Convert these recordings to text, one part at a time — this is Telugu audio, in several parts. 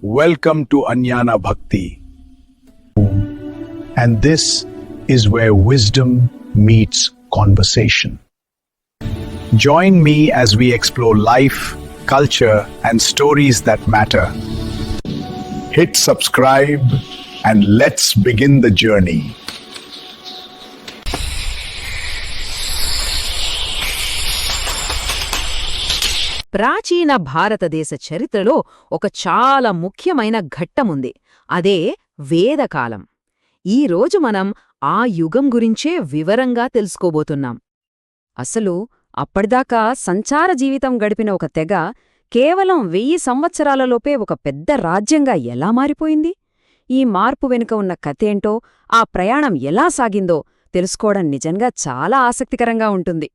Welcome to Anyana Bhakti. And this is where wisdom meets conversation. Join me as we explore life, culture, and stories that matter. Hit subscribe and let's begin the journey. ప్రాచీన భారతదేశ చరిత్రలో ఒక చాలా ముఖ్యమైన ఘట్టముంది. అదే వేదకాలం. ఈ రోజు మనం ఆ యుగం గురించే వివరంగా తెలుసుకోబోతున్నాం. అసలు అప్పటిదాకా సంచార జీవితం గడిపిన ఒక తెగ కేవలం వెయ్యి సంవత్సరాలలోపే ఒక పెద్ద రాజ్యంగా ఎలా మారిపోయింది? ఈ మార్పు వెనుక ఉన్న కథేంటో ఆ ప్రయాణం ఎలా సాగిందో తెలుసుకోవడం నిజంగా చాలా ఆసక్తికరంగా ఉంటుంది.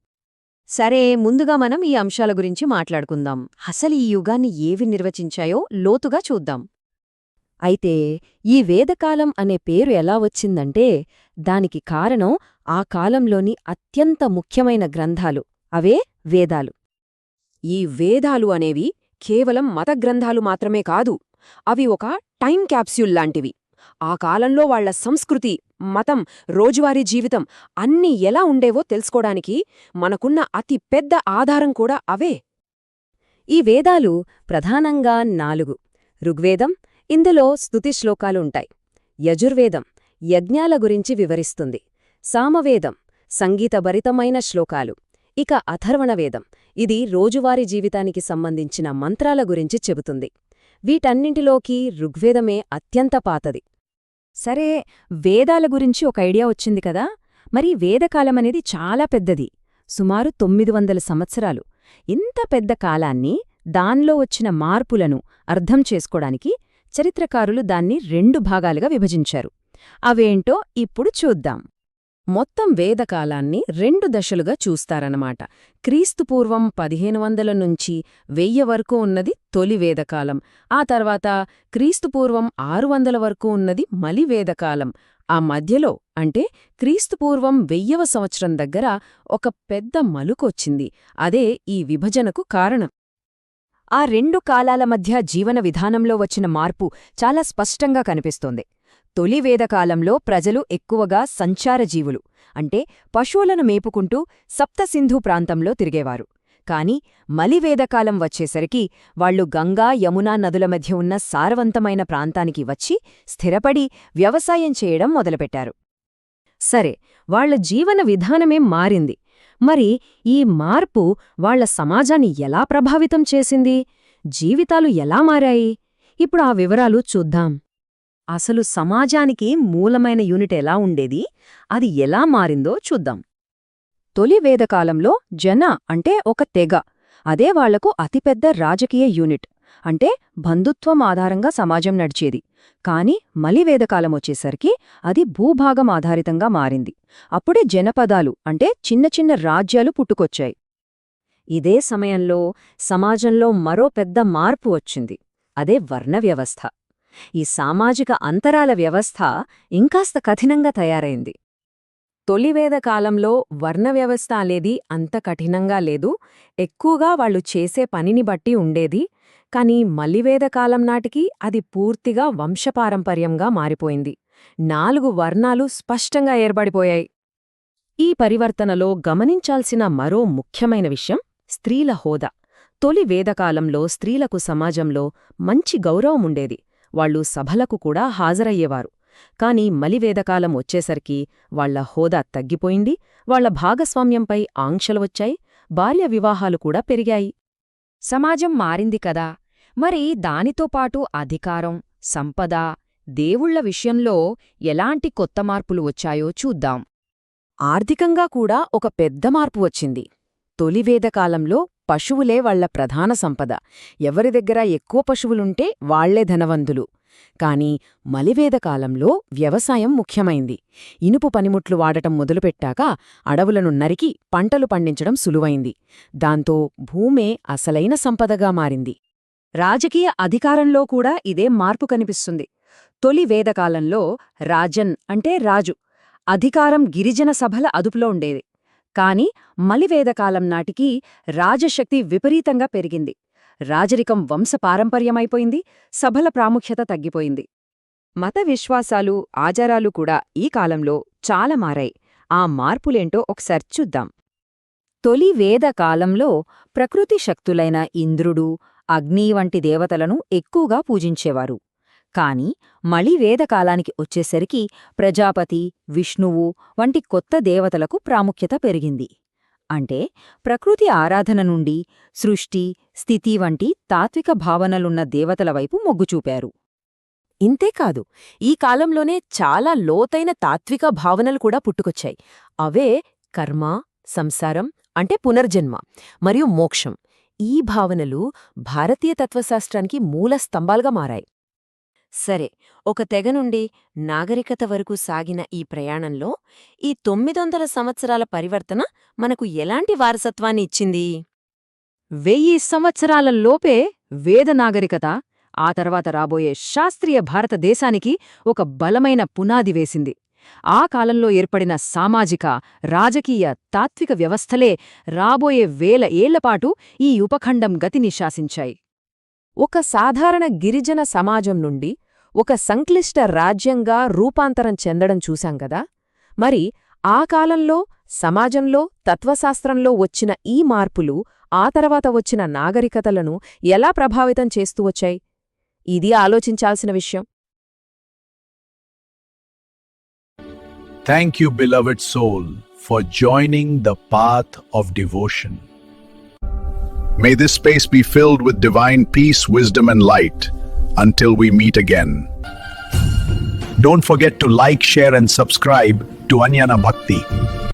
సరే ముందుగా మనం ఈ అంశాల గురించి మాట్లాడుకుందాం. అసలు ఈ యుగాన్ని ఏవి నిర్వచించాయో లోతుగా చూద్దాం. అయితే ఈ వేదకాలం అనే పేరు ఎలా వచ్చిందంటే దానికి కారణం ఆ కాలంలోని అత్యంత ముఖ్యమైన గ్రంథాలు. అవే వేదాలు. ఈ వేదాలు అనేవి కేవలం మత గ్రంథాలు మాత్రమే కాదు అవి ఒక టైం క్యాప్స్యూల్ లాంటివి. ఆ కాలంలో వాళ్ళ సంస్కృతి మతం రోజువారీ జీవితం అన్నీ ఎలా ఉండేవో తెలుసుకోడానికి మనకున్న అతి పెద్ద ఆధారం కూడా అవే. ఈ వేదాలు ప్రధానంగా నాలుగు. ఋగ్వేదం ఇందులో స్తుతి శ్లోకాలుంటాయి యజుర్వేదం యజ్ఞాల గురించి వివరిస్తుంది. సామవేదం సంగీతభరితమైన శ్లోకాలు. ఇక అథర్వణవేదం ఇది రోజువారీ జీవితానికి సంబంధించిన మంత్రాల గురించి చెబుతుంది. వీటన్నింటిలోకి ఋగ్వేదమే అత్యంత పాతది. సరే వేదాల గురించి ఒక ఐడియా వచ్చింది కదా? మరి వేదకాలమనేది చాలా పెద్దది. సుమారు తొమ్మిది వందల సంవత్సరాలు. ఇంత పెద్ద కాలాన్ని దాన్లో వచ్చిన మార్పులను అర్థం చేసుకోడానికి చరిత్రకారులు దాన్ని రెండు భాగాలుగా విభజించారు. అవేంటో ఇప్పుడు చూద్దాం. మొత్తం వేదకాలాన్ని రెండు దశలుగా చూస్తారన్నమాట. క్రీస్తుపూర్వం పదిహేను వందల నుంచి వెయ్యి వరకు ఉన్నది తొలి వేదకాలం. ఆ తర్వాత క్రీస్తుపూర్వం ఆరు వందల వరకు ఉన్నది మలి వేదకాలం. ఆ మధ్యలో అంటే క్రీస్తుపూర్వం వెయ్యవ సంవత్సరం దగ్గర ఒక పెద్ద మలుకొచ్చింది. అదే ఈ విభజనకు కారణం. ఆ రెండు కాలాల మధ్య జీవన విధానంలో వచ్చిన మార్పు చాలా స్పష్టంగా కనిపిస్తోంది. తొలి వేదకాలంలో ప్రజలు ఎక్కువగా సంచారజీవులు అంటే పశువులను మేపుకుంటూ సప్తసింధు ప్రాంతంలో తిరిగేవారు. కాని మలివేదకాలం వచ్చేసరికి వాళ్ళు గంగా యమునా నదుల మధ్య ఉన్న సారవంతమైన ప్రాంతానికి వచ్చి స్థిరపడి వ్యవసాయం చేయడం మొదలుపెట్టారు. సరే వాళ్ళ జీవన విధానమే మారింది. మరి ఈ మార్పు వాళ్ళ సమాజాన్ని ఎలా ప్రభావితం చేసింది? జీవితాలు ఎలా మారాయి? ఇప్పుడు ఆ వివరాలు చూద్దాం. అసలు సమాజానికి మూలమైన యూనిట్ ఎలా ఉండేది? అది ఎలా మారిందో చూద్దాం. తొలి వేదకాలంలో జన అంటే ఒక తెగ. అదే వాళ్ళకు అతిపెద్ద రాజకీయ యూనిట్. అంటే బంధుత్వం ఆధారంగా సమాజం నడిచేది. కాని మలివేదకాలమొచ్చేసరికి అది భూభాగం ఆధారితంగా మారింది. అప్పుడే జనపదాలు అంటే చిన్న చిన్న రాజ్యాలు పుట్టుకొచ్చాయి. ఇదే సమయంలో సమాజంలో మరో పెద్ద మార్పు వచ్చింది. అదే వర్ణ వ్యవస్థ ఈ సామాజిక అంతరాల వ్యవస్థ ఇంకాస్త కఠినంగా తయారైంది. తొలివేద కాలంలో వర్ణ వ్యవస్థ అనేది అంత కఠినంగా లేదు. ఎక్కువగా వాళ్ళు చేసే పనిని బట్టి ఉండేది. కాని మల్లివేద కాలం నాటికి అది పూర్తిగా వంశపారంపర్యంగా మారిపోయింది. నాలుగు వర్ణాలు స్పష్టంగా ఏర్పడిపోయాయి. ఈ పరివర్తనలో గమనించాల్సిన మరో ముఖ్యమైన విషయం స్త్రీల హోదా. తొలి వేదకాలంలో స్త్రీలకు సమాజంలో మంచి గౌరవముండేది వాళ్ళు సభలకు కూడా హాజరయ్యేవారు. కాని మలివేదకాలం వచ్చేసరికి వాళ్ళ హోదా తగ్గిపోయింది వాళ్ళ భాగస్వామ్యంపై ఆంక్షలు వచ్చాయి బాల్య వివాహాలు కూడా పెరిగాయి. సమాజం మారింది కదా! మరి దానితో పాటు అధికారం సంపద దేవుళ్ళ విషయంలో ఎలాంటి కొత్త మార్పులు వచ్చాయో చూద్దాం. ఆర్థికంగా కూడా ఒక పెద్ద మార్పు వచ్చింది. తొలివేదకాలంలో పశువులే వాళ్ళ ప్రధాన సంపద. ఎవరి దగ్గర ఎక్కువ పశువులుంటే వాళ్ళే ధనవంతులు. కాని మలివేదకాలంలో వ్యవసాయం ముఖ్యమైంది. ఇనుపు పనిముట్లు వాడటం మొదలుపెట్టాక అడవులను నరికి పంటలు పండించడం సులువైంది. దాంతో భూమే అసలైన సంపదగా మారింది. రాజకీయ అధికారంలో కూడా ఇదే మార్పు కనిపిస్తుంది. తొలి వేదకాలంలో రాజన్ అంటే రాజు. అధికారం గిరిజన సభల అదుపులో ఉండేది. కాని మలివేదకాలం నాటికి రాజశక్తి విపరీతంగా పెరిగింది. రాజరికం వంశపారంపర్యమైపోయింది సభల ప్రాముఖ్యత తగ్గిపోయింది. మత విశ్వాసాలు ఆచారాలు కూడా ఈ కాలంలో చాలా మారాయి. ఆ మార్పులేంటో ఒకసారి చూద్దాం. తొలి వేద కాలంలో ప్రకృతి శక్తులైన ఇంద్రుడు అగ్ని వంటి దేవతలను ఎక్కువగా పూజించేవారు. కాని మళి వేదకాలానికి వచ్చేసరికి ప్రజాపతి విష్ణువు వంటి కొత్త దేవతలకు ప్రాముఖ్యత పెరిగింది. అంటే ప్రకృతి ఆరాధన నుండి సృష్టి స్థితి వంటి తాత్విక భావనలున్న దేవతల వైపు మొగ్గుచూపారు ఇంతేకాదు ఈ కాలంలోనే చాలా లోతైన తాత్విక భావనలు కూడా పుట్టుకొచ్చాయి. అవే కర్మ సంసారం అంటే పునర్జన్మ మరియు మోక్షం. ఈ భావనలు భారతీయ తత్వశాస్త్రానికి మూల స్తంభాలుగా మారాయి. సరే ఒక తెగ నుండి నాగరికత వరకు సాగిన ఈ ప్రయాణంలో ఈ తొమ్మిదొందల సంవత్సరాల పరివర్తన మనకు ఎలాంటి వారసత్వాన్ని ఇచ్చింది? వెయ్యి సంవత్సరాల లోపే వేద నాగరికత ఆ తర్వాత రాబోయే శాస్త్రీయ భారతదేశానికి ఒక బలమైన పునాది వేసింది. ఆ కాలంలో ఏర్పడిన సామాజిక రాజకీయ తాత్విక వ్యవస్థలే రాబోయే వేల ఏళ్ళపాటు ఈ ఉపఖండం గతిని శాసించాయి. ఒక సాధారణ గిరిజన సమాజం నుండి ఒక సంక్లిష్ట రాజ్యంగా రూపాంతరం చెందడం చూశాం గదా? మరి ఆ కాలంలో సమాజంలో తత్వశాస్త్రంలో వచ్చిన ఈ మార్పులు ఆ తర్వాత వచ్చిన నాగరికతలను ఎలా ప్రభావితం చేస్తూ వచ్చాయి? ఇది ఆలోచించాల్సిన విషయం. Thank you beloved soul for joining the path of devotion May this space be filled with divine peace, wisdom, and light until we meet again. Don't forget to like, share, and subscribe to Anyana Bhakti.